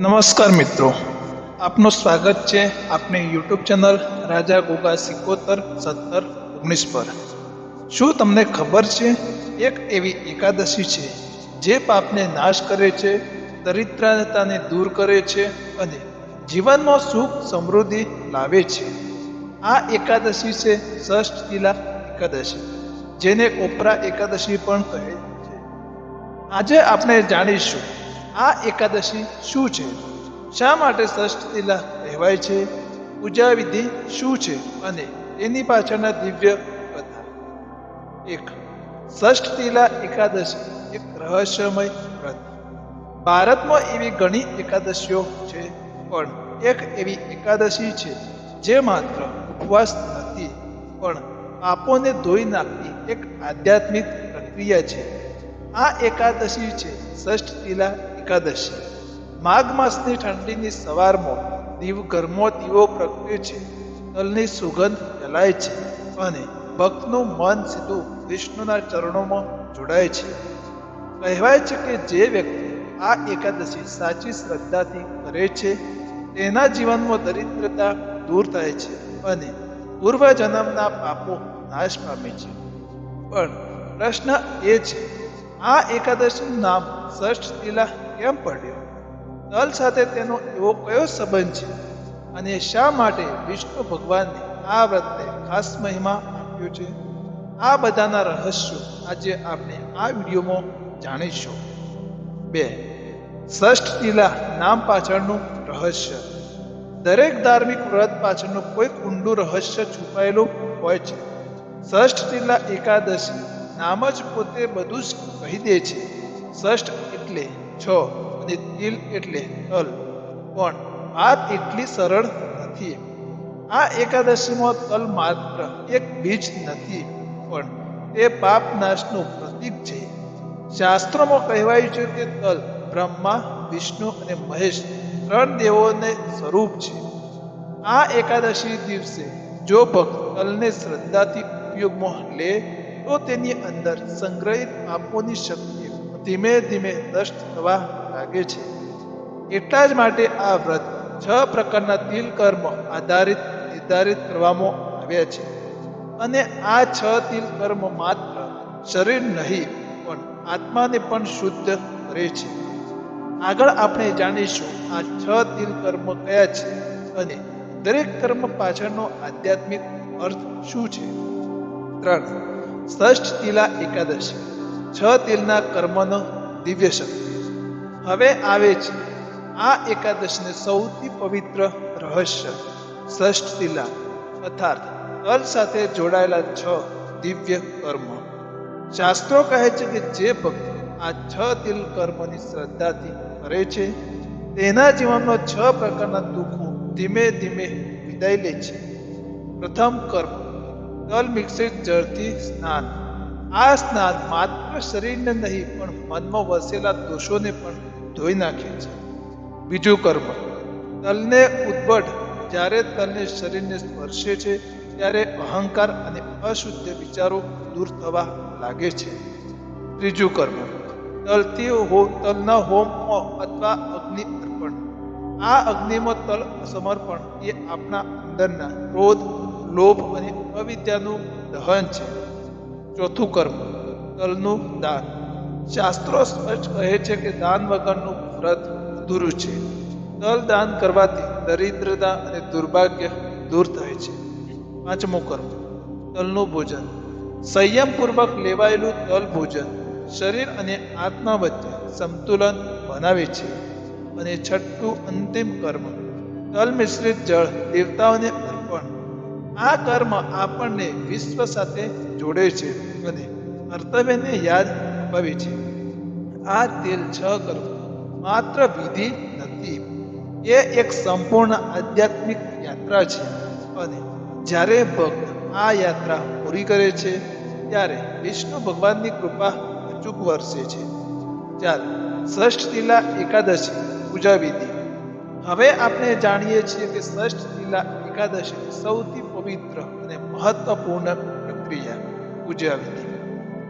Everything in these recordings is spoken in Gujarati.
નમસ્કાર મિત્રો. આપનું સ્વાગત છે આપની યુટ્યુબ ચેનલ રાજા ગોગા સિકોતર સત્તર ઓગણીસ પર. શું તમને ખબર છે? એક એવી એકાદશી છે જે પાપને નાશ કરે છે, દરિદ્રતાને દૂર કરે છે અને જીવનમાં સુખ સમૃદ્ધિ લાવે છે. આ એકાદશી છે ષષ્ઠ એકાદશી, જેને કોપરા એકાદશી પણ કહે છે. આજે આપણે જાણીશું આ એકાદશી શું છે? શા માટે ષષ્ઠતિલા કહેવાય છે? પૂજા વિધિ શું છે? અને એની પાછળના દિવ્ય કથા એક ષષ્ઠતિલા એકાદશી એક રહસ્યમય વ્રત. ભારતમાં એવી ઘણી એકાદશીઓ છે, પણ એક એવી એકાદશી છે જે માત્ર ઉપવાસ નથી, પણ પાપોને ધોઈ નાખતી એક આધ્યાત્મિક પ્રક્રિયા છે. આ એકાદશી છે ષષ્ઠ તિલા એકાદશી. માઘ માસની ઠંડીની સવારમાં દીવ ઘરમો દીવો પ્રગટે છે. તલની સુગંધ ફેલાય છે અને ભક્તનું મન સીધું વિષ્ણુના ચરણોમાં જોડાય છે. કહેવાય છે કે જે વ્યક્તિ આ એકાદશી સાચી શ્રદ્ધાથી કરે છે, તેના જીવનમાં દરિદ્રતા દૂર થાય છે અને પૂર્વ જન્મના પાપો નાશ પામે છે. પણ પ્રશ્ન એ છે, આ એકાદશીનું નામ ષષ્ઠ તિલા કેમ પડ્યો. તલ સાથે તેનો એવો કયો સંબંધ છે? અને શા માટે વિષ્ણુ ભગવાનને આ વ્રતને ખાસ મહિમા આપ્યો છે? આ બધાના રહસ્યો આજે આપણે આ વિડીયોમાં જાણીશું. બે. ષષ્ઠ લીલા નામ પાછળનું રહસ્ય. દરેક ધાર્મિક વ્રત પાછળનું કોઈક ઊંડું રહસ્ય છુપાયેલું હોય છે. ષષ્ઠ લીલા એકાદશી નામ જ પોતે બધું જ કહી દે છે. ષષ્ઠ એટલે છ અને તિલ એટલે અલ. પણ વાત એટલી સરળ નથી. આ એકાદશીમાં તલ માત્ર એક બીજ નથી, પણ તે પાપ નાશનું પ્રતીક છે. શાસ્ત્રોમાં કહેવાયું છે કે તલ બ્રહ્મા, વિષ્ણુ અને મહેશ ત્રણ દેવોને સ્વરૂપ છે. આ એકાદશી દિવસે જો ભક્ત તલને શ્રદ્ધાથી ઉપયોગમાં લે, તો તેની અંદર સંગ્રહિત પાપોની શક્તિ ધીમે ધીમે નષ્ટ થવા લાગે છે. એટલા જ માટે આ વ્રત છ પ્રકારના તિલ કર્મ આધારિત, નિર્ધારિત કરવામાં આવ્યા છે. અને આ છ તિલ કર્મ માત્ર શરીર નહીં, પણ આત્માને પણ શુદ્ધ કરે છે. આગળ આપણે જાણીશું આ છ તિલ કર્મ કયા છે અને દરેક કર્મ પાછળનો આધ્યાત્મિક અર્થ શું છે. ત્રણ. ષષ્ઠ તિલા એકાદશી. છ તિલના કર્મનો દિવ્ય શક્તિ. હવે આવે છે. આ એકાદશીને સૌથી પવિત્ર રહસ્ય, ષષ્ઠ તિલા અર્થાત તલ સાથે જોડાયેલા છ દિવ્ય કર્મ. શાસ્ત્રો કહે છે કે જે ભક્ત આ છ તિલ કર્મની શ્રદ્ધાથી કરે છે, તેના જીવનમાં છ પ્રકારના દુઃખો ધીમે ધીમે વિદાય લે છે. પ્રથમ કર્મ, તલ મિશ્રિત જળથી સ્નાન. આ સ્નાન માત્ર શરીરને નહીં, પણ મનમાં વસેલા દોષોને પણ ધોઈ નાખે છે. બીજું કર્મ. તલને ઉદ્ભટ જ્યારે તલને શરીરને સ્પર્શે છે, ત્યારે અહંકાર અને અશુદ્ધ વિચારો દૂર થવા લાગે છે. ત્રીજું કર્મ. તલથી હો તલના હોમ અથવા અગ્નિ અર્પણ. આ અગ્નિમાં તલ સમર્પણ એ આપણા અંદરના ક્રોધ, લોભ અને અવિદ્યાનું દહન છે. ચોથું કર્મ, તલનું દાન. શાસ્ત્રો સ્પષ્ટ કહે છે કે દાન વગરનું વ્રત અધૂરું છે. તલ દાન કરવાથી દરિદ્રતા અને દુર્ભાગ્ય દૂર થાય છે. પાંચમું કર્મ, તલનું ભોજન. સંયમપૂર્વક લેવાયેલું તલ ભોજન શરીર અને આત્મા વચ્ચે સંતુલન બનાવે છે અને છઠ્ઠું અંતિમ કર્મ, તલ મિશ્રિત જળ દેવતાઓને આ કર્મ આપણને વિશ્વ સાથે જોડે છે અને કર્તવ્યને યાદ અપાવે છે. આ તેલ છ કર્મ, માત્ર વિધિ નથી. એ એક સંપૂર્ણ આધ્યાત્મિક યાત્રા છે અને જ્યારે ભક્ત આ યાત્રા પૂરી કરે છે, ત્યારે વિષ્ણુ ભગવાનની કૃપા અચૂક વરસે છે. ચાલ, ષષ્ઠ તિલા એકાદશી, પૂજા વિધિ. હવે આપણે જાણીએ છીએ કે ષષ્ઠ તિલા એકાદશી સૌથી પવિત્ર અને મહત્વપૂર્ણ પ્રક્રિયા પૂજ્ય વિધિ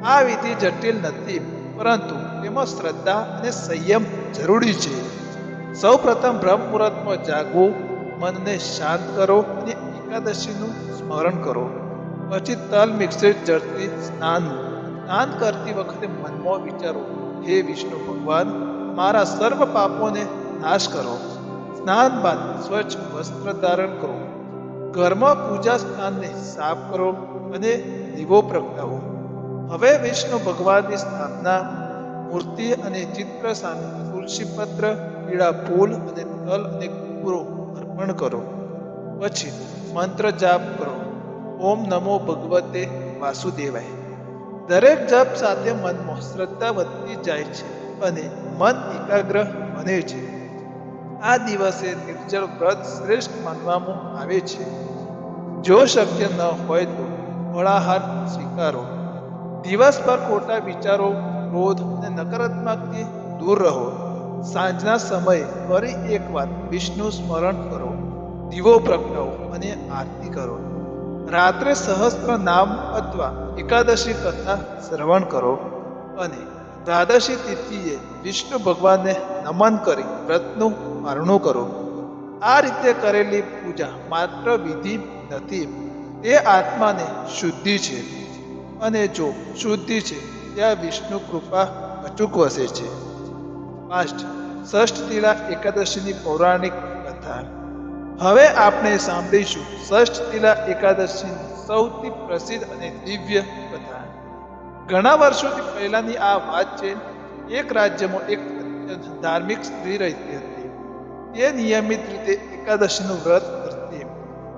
આ વિધિ જટિલ નથી, પરંતુ તેમાં શ્રદ્ધા અને સંયમ જરૂરી છે. સૌ પ્રથમ બ્રહ્મ મુહૂર્તમાં મનને શાંત કરો અને એકાદશીનું સ્મરણ કરો. પછી તલ મિક્સર જળથી સ્નાન સ્નાન કરતી વખતે મનમાં વિચારો, હે વિષ્ણુ ભગવાન, મારા સર્વ પાપોને નાશ કરો. સ્નાન બાદ સ્વચ્છ વસ્ત્ર ધારણ કરો. ઘરમાં પૂજા સ્થાનને સાફ કરો અને દીવો પ્રગટાવો. હવે વિષ્ણુ ભગવાનની સ્થાપના, મૂર્તિ અને ચિત્ર સામે તુલસી પત્ર, પીળા ફૂલ અને તલ અને કુકરો અર્પણ કરો. પછી મંત્ર જાપ કરો. ઓમ નમો ભગવતે વાસુદેવાય. દરેક જપ સાથે મનમાં શ્રદ્ધા વધતી જાય છે અને મન એકાગ્ર બને છે. આ દિવસે નિર્જળ વ્રત શ્રેષ્ઠ માનવામાં આવે છે. જો શક્ય ન હોય તો ફળાહાર સ્વીકારો. દિવસભર ખોટા વિચારો, ક્રોધ અને નકારાત્મકથી દૂર રહો. સાંજના સમયે ફરી એકવાર વિષ્ણુ સ્મરણ કરો. દીવો પ્રગટાવો અને આરતી કરો. રાત્રે સહસ્ત્ર નામ અથવા એકાદશી કથા શ્રવણ કરો અને દ્વાદશી તિથિએ વિષ્ણુ ભગવાનને નમન કરી વ્રતનું પારણું કરો. આ રીતે કરેલી પૂજા માત્ર વિધિ નથી, તે આત્માને શુદ્ધિ છે. અને જો શુદ્ધિ છે, ત્યાં વિષ્ણુ કૃપા અચૂક વસે છે. પાંચ ષષ્ઠ તિલા એકાદશીની પૌરાણિક કથા. હવે આપણે સાંભળીશું ષષ્ઠ તિલા એકાદશીની સૌથી પ્રસિદ્ધ અને દિવ્ય કથા. ઘણા વર્ષોથી પહેલાની આ વાત છે, એક રાજ્યમાં એક ધાર્મિક સ્ત્રી રહેતી હતી. તે નિયમિત રીતે એકાદશીનું વ્રત કરતી.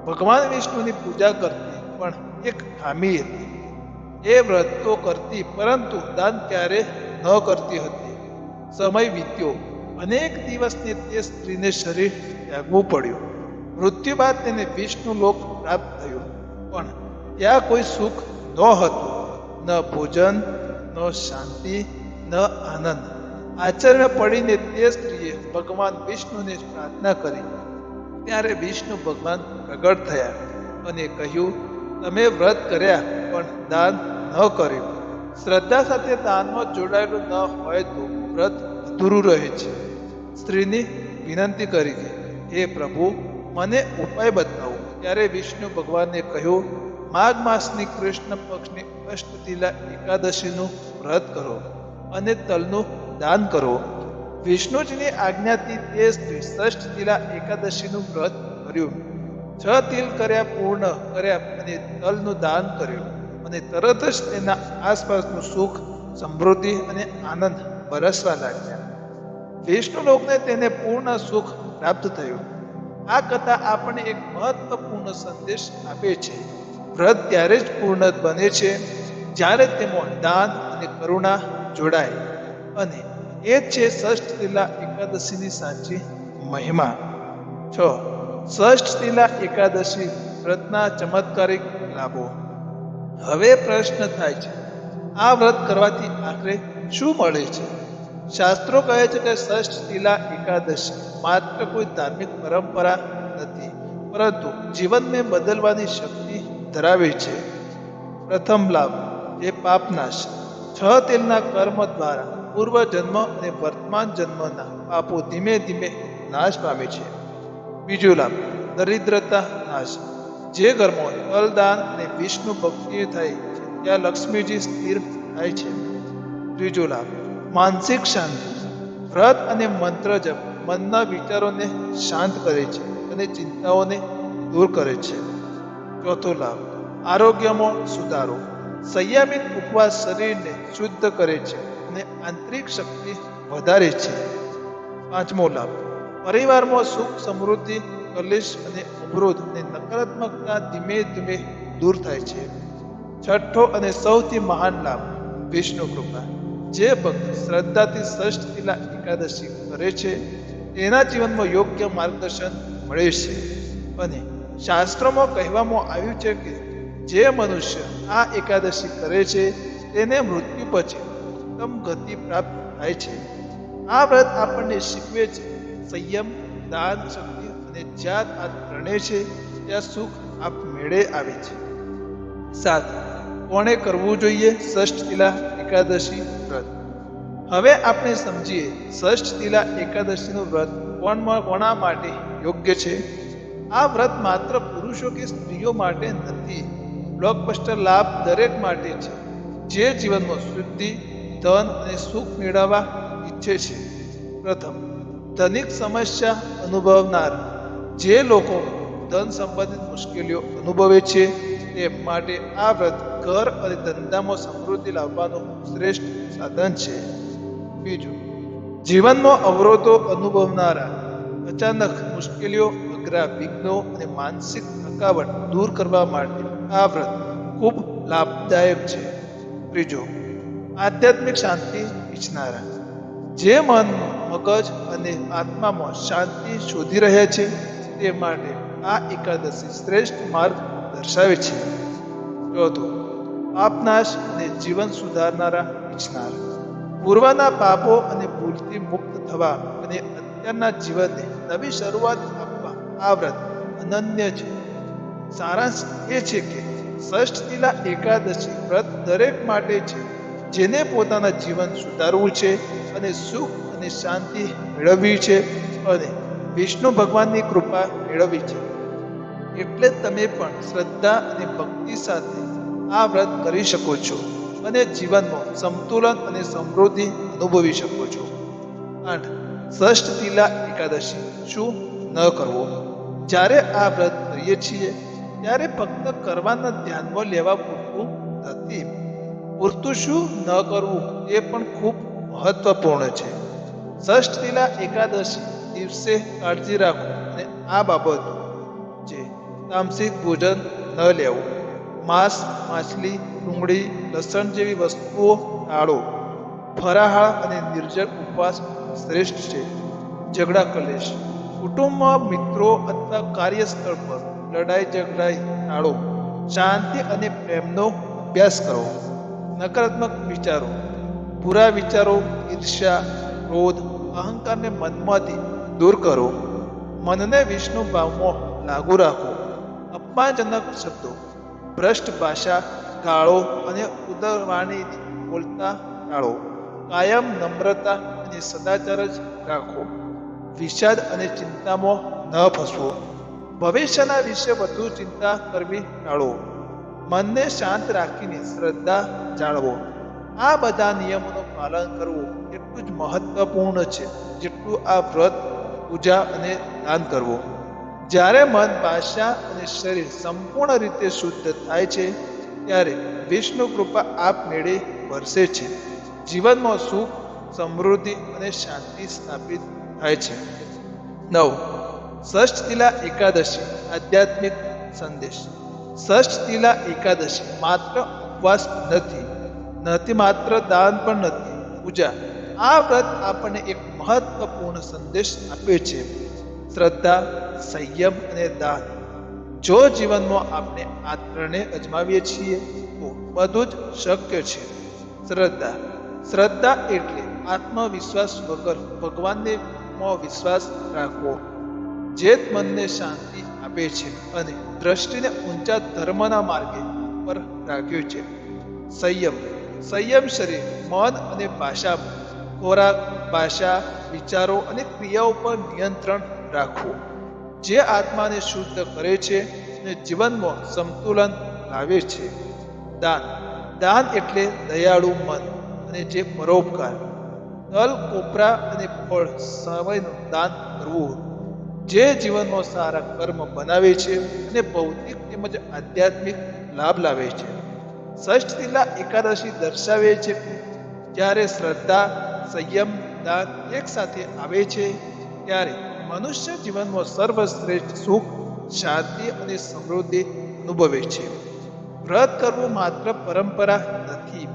ભગવાન વિષ્ણુની પૂજા કરતી, પણ એક ખામી હતી. એ વ્રત તો કરતી, પરંતુ દાન ક્યારે ન કરતી હતી. સમય વીત્યો. અનેક દિવસથી તે સ્ત્રીને શરીર ત્યાગવું પડ્યું. મૃત્યુ બાદ તેને વિષ્ણુ લોક પ્રાપ્ત થયું. પણ ત્યાં કોઈ સુખ ન હતું. ન ભોજન, ન શાંતિ, ન આનંદ. આચરણ પડીને તે સ્ત્રીએ ભગવાન વિષ્ણુને પ્રાર્થના કરી. ત્યારે વિષ્ણુ ભગવાન પ્રગટ થયા અને કહ્યું, તમે વ્રત કર્યા, પણ દાન ન કર્યું. શ્રદ્ધા સાથે દાનમાં જોડાયેલું ન હોય તો વ્રત અધૂરું રહે છે. સ્ત્રીની વિનંતી કરી કે, હે પ્રભુ, મને ઉપાય બતાવો. ત્યારે વિષ્ણુ ભગવાને કહ્યું, માઘ માસની કૃષ્ણ પક્ષની અષ્ટતિલા એકાદશીનું વ્રત કરો અને તલનું દાન કરો. વિષ્ણુજીની આજ્ઞાથી તે ષષ્ઠ તિલા એકાદશીનું વ્રત કર્યું. છ તિલ કર્યા પૂર્ણ કર્યા અને તલનું દાન કર્યું અને તરત જ તેના આસપાસનું સુખ, સમૃદ્ધિ અને આનંદ બરસવા લાગ્યા. વિષ્ણુ લોકને તેને પૂર્ણ સુખ પ્રાપ્ત થયું. આ કથા આપણને એક મહત્વપૂર્ણ સંદેશ આપે છે. વ્રત ત્યારે જ પૂર્ણ બને છે જ્યારે તેમાં દાન અને કરુણા જોડાય અને એ છે ષષ્ઠ લીલા એકાદશીની સાચી મહિમા. છ. ષષ્ઠ લીલા એકાદશી વ્રતના ચમત્કારિક લાભો. હવે પ્રશ્ન થાય છે, આ વ્રત કરવાથી આખરે શું મળે છે? શાસ્ત્રો કહે છે કે ષષ્ઠ લીલા એકાદશી માત્ર કોઈ ધાર્મિક પરંપરા નથી, પરંતુ જીવનને બદલવાની શક્તિ ધરાવે છે. પ્રથમ લાભ. એ પાપનાશ છ. તેલના કર્મ દ્વારા પૂર્વ જન્મ અને વર્તમાન જન્મના પાપો ધીમે ધીમે નાશ પામે છે. બીજો લાભ, દરિદ્રતા નાશ. જે કર્મો તલદાન અને વિષ્ણુ ભક્તિ થાય છે, ત્યાં લક્ષ્મીજી સ્થિર થાય છે. ત્રીજો લાભ, માનસિક શાંતિ. વ્રત અને મંત્ર જપ મનના વિચારોને શાંત કરે છે અને ચિંતાઓને દૂર કરે છે. ચોથો લાભ, આરોગ્યમાં સુધારો. સંયમિત ઉપવાસ શરીરને શુદ્ધ કરે છે અને આંતરિક શક્તિ વધારે છે. પાંચમો લાભ, પરિવારમાં સુખ સમૃદ્ધિ, કલેશ અને અવરોધ અને નકારાત્મકતા ધીમે ધીમે દૂર થાય છે. છઠ્ઠો અને સૌથી મહાન લાભ, વિષ્ણુ કૃપા, જે ભક્ત શ્રદ્ધાથી ષષ્ઠ તિલા એકાદશી કરે છે, તેના જીવનમાં યોગ્ય માર્ગદર્શન મળે છે. અને શાસ્ત્રોમાં કહેવામાં આવ્યું છે કે જે મનુષ્ય આ એકાદશી કરે છે, તેને મૃત્યુ પછી ઉત્તમ ગતિ પ્રાપ્ત થાય છે. આ વ્રત આપણને શીખવે છે, સંયમ, દાન, શક્તિ અને જ્યાં આ ત્રણે છે ત્યાં સુખ આપ મેળે આવે છે. સાત, કોણે કરવું જોઈએ? ષષ્ઠ તિલા એકાદશી વ્રત. હવે આપણે સમજીએ, ષષ્ઠ તિલા એકાદશીનું વ્રત કોણમાં કોણા માટે યોગ્ય છે? આ વ્રત માત્ર પુરુષો કે સ્ત્રીઓ માટે નથી. બ્લોકબસ્ટર લાભ દરેક માટે છે. જે જીવનમાં શુદ્ધિ, ધન અને સુખ મેળવવા ઈચ્છે છે. પ્રથમ, ધનિક સમસ્યા અનુભવનાર. જે લોકો ધન સંબંધિત મુશ્કેલીઓ અનુભવે છે તે માટે આ વ્રત ઘર અને ધંધામાં સમૃદ્ધિ લાવવાનું શ્રેષ્ઠ સાધન છે. બીજું, જીવનમાં અવરોધો અનુભવનારા. અચાનક મુશ્કેલીઓ, અઘરા વિઘ્નો અને માનસિક થકાવટ દૂર કરવા માટે આ વ્રત ખૂબ લાભદાયક છે. ત્રીજો, આધ્યાત્મિક શાંતિ ઈચ્છનારા. જે મન, મગજ અને આત્મામાં શાંતિ શોધી રહ્યા છે, તે માટે આ એકાદશી શ્રેષ્ઠ માર્ગ દર્શાવે છે. ચોથું, પાપનાશ અને જીવન સુધારનારા ઈચ્છનાર. પૂર્વના પાપો અને ભૂલથી મુક્ત થવા અને અત્યારના જીવનને નવી શરૂઆત આપવા આ વ્રત અનન્ય છે. સારાંશ એ છે કે ષષ્ઠીલા એકાદશી વ્રત દરેક માટે છે, જેને પોતાના જીવન સુધારવું છે અને સુખ અને શાંતિ મેળવવી છે અને વિષ્ણુ ભગવાનની કૃપા મેળવવી છે. એટલે તમે પણ શ્રદ્ધા અને ભક્તિ સાથે આ વ્રત કરી શકો છો અને જીવનમાં સંતુલન અને સમૃદ્ધિ અનુભવી શકો છો. આઠ ષષ્ઠ તિલા એકાદશી શું ન કરવો? જ્યારે આ વ્રત કરીએ છીએ ત્યારે ફક્ત કરવાના ધ્યાનમાં લેવા પૂરતું નથી. પૂરતું શું? ન કરવું, એ પણ ખૂબ મહત્વપૂર્ણ છે. ષષ્ઠ એકાદશી દિવસે કાળજી રાખો અને આ બાબત છે તામસિક ભોજન ન લેવું, માંસ, માછલી, ડુંગળી, લસણ જેવી વસ્તુઓ ટાળો. ફરાહાળ અને નિર્જળ ઉપવાસ શ્રેષ્ઠ છે. ઝઘડા કલેશ. કુટુંબમાં મિત્રો અથવા કાર્યસ્થળ પર લડાઈ ઝઘડાઈ ટાળો શાંતિ અને પ્રેમનો અભ્યાસ કરો, નકારાત્મક વિચારો પૂરા વિચારો, ઈર્ષ્યા, ક્રોધ, અહંકારને મનમાંથી દૂર કરો, મનને વિષ્ણુ ભાવમાં લાગુ રાખો. અપમાનજનક શબ્દો, ભ્રષ્ટ ભાષા, ગાળો અને ઉદરવાણી બોલતા ટાળો. કાયમ નમ્રતા અને સદાચાર જ રાખો. વિષાદ અને ચિંતામાં ન ફસવો ભવિષ્યના વિશે વધુ ચિંતા કરવી ટાળો. મનને શાંત રાખીને શ્રદ્ધા જાળવો. આ બધા નિયમોનું પાલન કરવું એટલું જ મહત્વપૂર્ણ છે, જેટલું આ વ્રત, પૂજા અને દાન કરવું. જ્યારે મન ભાષા અને શરીર સંપૂર્ણ રીતે શુદ્ધ થાય છે, ત્યારે વિષ્ણુ કૃપા આપમેળે વરસે છે. જીવનમાં સુખ, સમૃદ્ધિ અને શાંતિ સ્થાપિત થાય છે. નવ. ષષ્ઠ તિલા એકાદશી આધ્યાત્મિક સંદેશ ષષ્ઠ તિલા એકાદશી માત્ર ઉપવાસ નથી નથી માત્ર દાન પણ નથી પૂજા આ વ્રત આપણને એક મહત્વપૂર્ણ સંદેશ આપે છે શ્રદ્ધા સંયમ અને દાન જો જીવનમાં આપણે આ ત્રણે અજમાવીએ છીએ તો બધું જ શક્ય છે શ્રદ્ધા શ્રદ્ધા એટલે આત્મવિશ્વાસ વગર ભગવાનને વિશ્વાસ રાખવો જે મનને શાંતિ આપે છે અને દ્રષ્ટિને ઊંચા ધર્મના માર્ગે પર રાખ્યું છે. સંયમ સંયમ શરીર, મન અને ભાષા, ખોરાક, ભાષા, વિચારો અને ક્રિયાઓ પર નિયંત્રણ રાખવું. જે આત્માને શુદ્ધ કરે છે અને જીવનમાં સંતુલન લાવે છે. દાન દાન એટલે દયાળુ મન અને જે પરોપકાર. તલ, કોપરા અને ફળ સમયનું દાન કરવું. જે જીવનનો સારા કર્મ બનાવે છે અને ભૌતિક તેમજ આધ્યાત્મિક લાભ લાવે છે. ષષ્ઠ તિલા એકાદશી દર્શાવે છે જ્યારે શ્રદ્ધા, સંયમ, દાન એક સાથે આવે છે, ત્યારે મનુષ્ય જીવનમાં સર્વશ્રેષ્ઠ સુખ, શાંતિ અને સમૃદ્ધિ અનુભવે છે. વ્રત કરવું માત્ર પરંપરા નથી,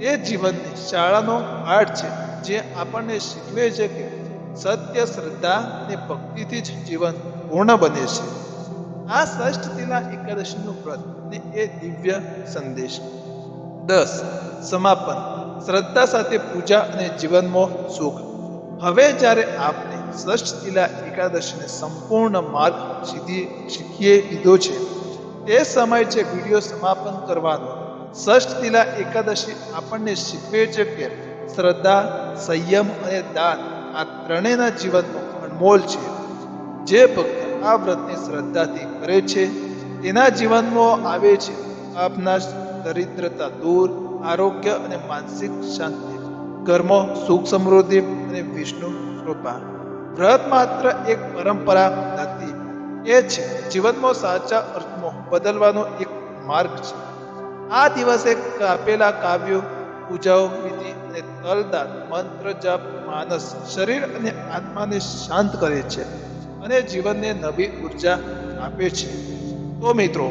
તે જીવનની શાળાનો પાઠ છે, જે આપણને શીખવે છે કે સત્ય, શ્રદ્ધા અને ભક્તિથી જ જીવન પૂર્ણ બને છે. આ ષષ્ઠ તિલા એકાદશીનું વ્રત ને એ દિવ્ય સંદેશ. દસ, સમાપન. શ્રદ્ધા સાથે પૂજા અને જીવનમાં સુખ. હવે જ્યારે આપણે ષષ્ઠ તિલા એકાદશીને સંપૂર્ણ માર્ગ સીધી શીખીએ લીધો છે, તે સમય છે વીડિયો સમાપન કરવાનો ષષ્ઠ તિલા એકાદશી આપણને શીખવે છે કે શ્રદ્ધા, સંયમ અને દાન આ ત્રણેયના જીવનનો અનમોલ છે. જે ભક્ત આ વ્રતની શ્રદ્ધાથી કરે છે તેના જીવનમાં આવે છે. આપના દરિદ્રતા દૂર, આરોગ્ય અને માનસિક શાંતિ, કર્મ, સુખ સમૃદ્ધિ અને વિષ્ણુ કૃપા. વ્રત માત્ર એક પરંપરા નથી, એ છે જીવનમાં સાચા અર્થમાં બદલવાનો એક માર્ગ છે. આ દિવસે કાપેલા કાવ્યો, પૂજાઓ, વિધિ અને તલદાન મંત્ર જપ માનસ શરીર અને આત્માને શાંત કરે છે અને જીવનને નવી ઊર્જા આપે છે. તો મિત્રો,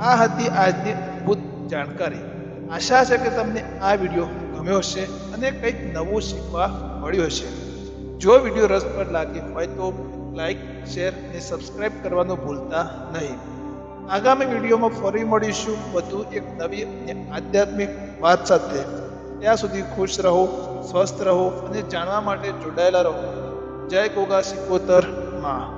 આ હતી આજની અદ્ભુત જાણકારી. આશા છે કે તમને આ વીડિયો ગમ્યો હશે અને કંઈક નવું શીખવા મળ્યું હશે. જો વીડિયો રસપ્રદ લાગ્યો હોય તો લાઈક, શેર અને સબસ્ક્રાઈબ કરવાનું ભૂલતા નહીં. આગામી વિડીયોમાં ફરી મળીશું વધુ એક નવી અને આધ્યાત્મિક વાત સાથે. ત્યાં સુધી ખુશ રહો, સ્વસ્થ રહો અને જાણવા માટે જોડાયેલા રહો. જય ગોગા સિકોતરમાં.